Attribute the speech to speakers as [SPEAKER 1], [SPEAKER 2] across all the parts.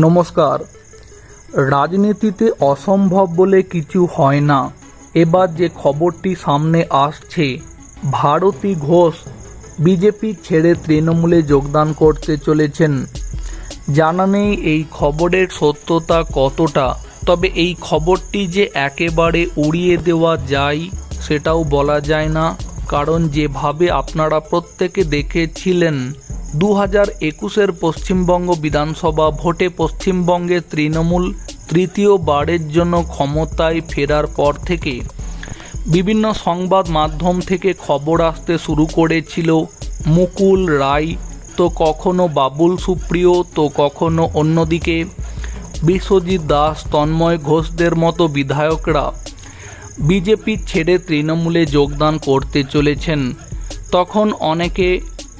[SPEAKER 1] নমস্কার। রাজনীতিতে অসম্ভব বলে কিছু হয় না। এবার যে খবরটি সামনে আসছে, ভারতী ঘোষ বিজেপি ছেড়ে তৃণমূলে যোগদান করতে চলেছেন। জানা নেই এই খবরের সত্যতা কতটা, তবে এই খবরটি যে একেবারে উড়িয়ে দেওয়া যায়, সেটাও বলা যায় না। কারণ যেভাবে আপনারা প্রত্যেকে দেখেছিলেন দু হাজার একুশের পশ্চিমবঙ্গ বিধানসভা ভোটে পশ্চিমবঙ্গে তৃণমূল তৃতীয়বারের জন্য ক্ষমতায় ফেরার পর থেকে বিভিন্ন সংবাদ মাধ্যম থেকে খবর আসতে শুরু করেছিল মুকুল রায়, তো কখনো বাবুল সুপ্রিয়, তো কখনো অন্যদিকে বিশ্বজিৎ দাস, তন্ময় ঘোষদের মতো বিধায়করা বিজেপি ছেড়ে তৃণমূলে যোগদান করতে চলেছেন। তখন অনেকে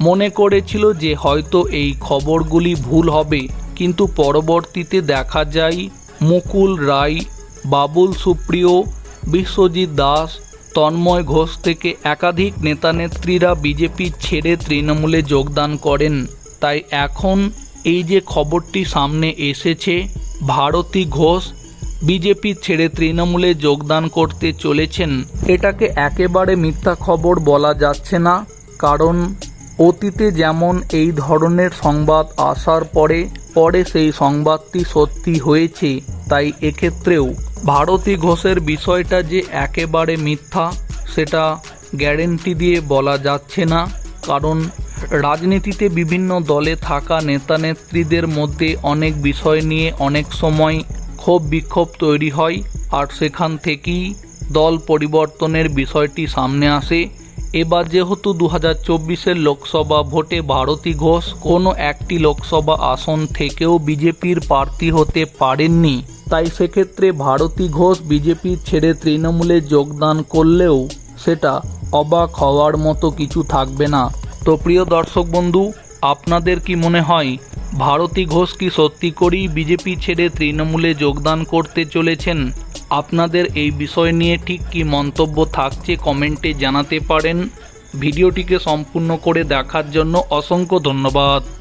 [SPEAKER 1] মনে করেছিল যে হয়তো এই খবরগুলি ভুল হবে, কিন্তু পরবর্তীতে দেখা যায় মুকুল রায়, বাবুল সুপ্রিয়, বিশ্বজিৎ দাস, তন্ময় ঘোষ থেকে একাধিক নেতানেত্রীরা বিজেপি ছেড়ে তৃণমূলে যোগদান করেন। তাই এখন এই যে খবরটি সামনে এসেছে, ভারতী ঘোষ বিজেপি ছেড়ে তৃণমূলে যোগদান করতে চলেছেন, এটাকে একেবারে মিথ্যা খবর বলা যাচ্ছে না, কারণ অতীতে যেমন এই ধরনের সংবাদ আসার পরে পরে সেই সংবাদটি সত্যি হয়েছে, তাই এক্ষেত্রেও ভারতী ঘোষের বিষয়টা যে একেবারে মিথ্যা, সেটা গ্যারেন্টি দিয়ে বলা যাচ্ছে না। কারণ রাজনীতিতে বিভিন্ন দলে থাকা নেতানেত্রীদের মধ্যে অনেক বিষয় নিয়ে অনেক সময় ক্ষোভ বিক্ষোভ তৈরি হয়, আর সেখান থেকেই দল পরিবর্তনের বিষয়টি সামনে আসে। এবার যেহেতু দু হাজার লোকসভা ভোটে ভারতী ঘোষ কোনো একটি লোকসভা আসন থেকেও বিজেপির প্রার্থী হতে পারেননি, তাই সেক্ষেত্রে ভারতী ঘোষ বিজেপি ছেড়ে তৃণমূলে যোগদান করলেও সেটা অবাক হওয়ার মতো কিছু থাকবে না। তো প্রিয় দর্শক বন্ধু, আপনাদের কি মনে হয়, ভারতী ঘোষ কি সত্যি করেই বিজেপি ছেড়ে তৃণমূলে যোগদান করতে চলেছেন? আপনাদের এই বিষয় নিয়ে ঠিক কি মন্তব্য থাকছে কমেন্টে জানাতে পারেন। ভিডিওটিকে সম্পূর্ণ করে দেখার জন্য অসংখ্য ধন্যবাদ।